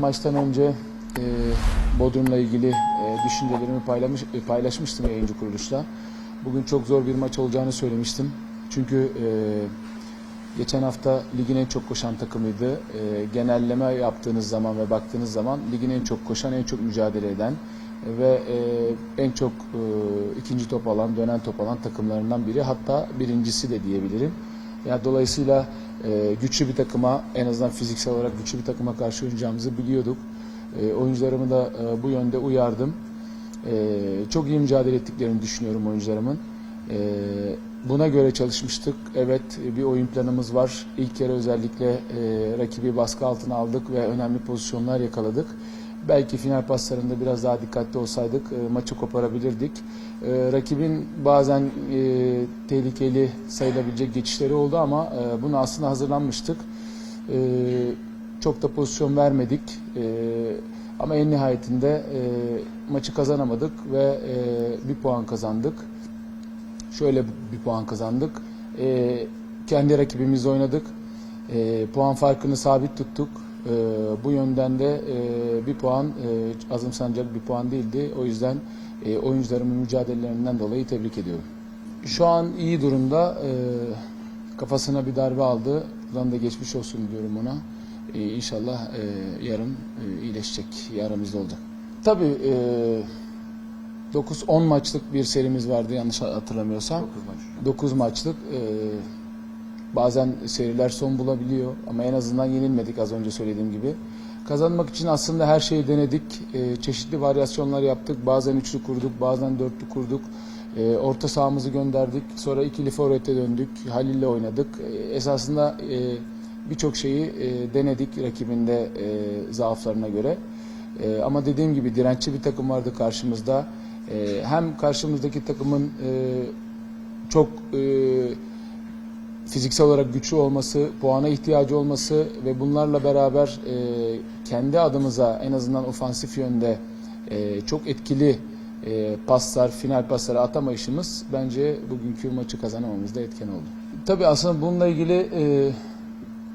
Maçtan önce e, Bodrum'la ilgili e, düşüncelerimi paylamış, e, paylaşmıştım yayıncı kuruluşta. Bugün çok zor bir maç olacağını söylemiştim. Çünkü e, geçen hafta ligin en çok koşan takımıydı. E, genelleme yaptığınız zaman ve baktığınız zaman ligin en çok koşan, en çok mücadele eden ve e, en çok e, ikinci top alan, dönen top alan takımlarından biri. Hatta birincisi de diyebilirim. Ya dolayısıyla e, güçlü bir takıma en azından fiziksel olarak güçlü bir takıma karşı oynayacağımızı biliyorduk. E, oyuncularımı da e, bu yönde uyardım. E, çok iyi mücadele ettiklerini düşünüyorum oyuncularımın. E, buna göre çalışmıştık. Evet bir oyun planımız var. İlk kere özellikle e, rakibi baskı altına aldık ve önemli pozisyonlar yakaladık. Belki final paslarında biraz daha dikkatli olsaydık e, maçı koparabilirdik. E, rakibin bazen e, tehlikeli sayılabilecek geçişleri oldu ama e, buna aslında hazırlanmıştık. E, çok da pozisyon vermedik. E, ama en nihayetinde e, maçı kazanamadık ve e, bir puan kazandık. Şöyle bir puan kazandık. E, kendi rakibimizle oynadık. E, puan farkını sabit tuttuk. E, bu yönden de e, bir puan e, azımsanacak bir puan değildi. O yüzden e, oyuncularımın mücadelelerinden dolayı tebrik ediyorum. Şu an iyi durumda. E, kafasına bir darbe aldı. Buradan da geçmiş olsun diyorum ona. E, inşallah e, yarın e, iyileşecek. Yaramızda olacak. Tabii e, 9-10 maçlık bir serimiz vardı yanlış hatırlamıyorsam. 9 maçlık. E, bazen seriler son bulabiliyor ama en azından yenilmedik az önce söylediğim gibi. Kazanmak için aslında her şeyi denedik. E, çeşitli varyasyonlar yaptık. Bazen üçlü kurduk, bazen dörtlü kurduk. E, orta sahamızı gönderdik. Sonra ikili forvete döndük. Halil'le oynadık. E, esasında e, birçok şeyi e, denedik rakibinde e, zaaflarına göre. E, ama dediğim gibi dirençli bir takım vardı karşımızda. E, hem karşımızdaki takımın e, çok e, fiziksel olarak güçlü olması, puana ihtiyacı olması ve bunlarla beraber e, kendi adımıza en azından ofansif yönde e, çok etkili e, paslar, final pasları atamayışımız bence bugünkü maçı kazanamamızda etken oldu. Tabii aslında bununla ilgili e,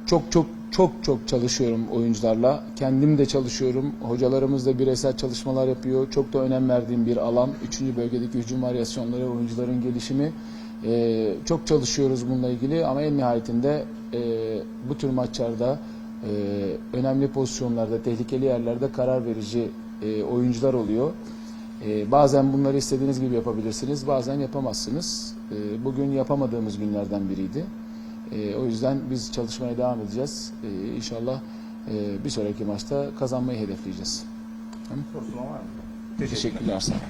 çok çok çok çok çalışıyorum oyuncularla. Kendim de çalışıyorum. Hocalarımız da bireysel çalışmalar yapıyor. Çok da önem verdiğim bir alan. Üçüncü bölgedeki hücum varyasyonları, oyuncuların gelişimi. Ee, çok çalışıyoruz bununla ilgili ama en nihayetinde e, bu tür maçlarda e, önemli pozisyonlarda, tehlikeli yerlerde karar verici e, oyuncular oluyor. E, bazen bunları istediğiniz gibi yapabilirsiniz, bazen yapamazsınız. E, bugün yapamadığımız günlerden biriydi. E, o yüzden biz çalışmaya devam edeceğiz. E, inşallah e, bir sonraki maçta kazanmayı hedefleyeceğiz. Mı? Teşekkürler. Olun.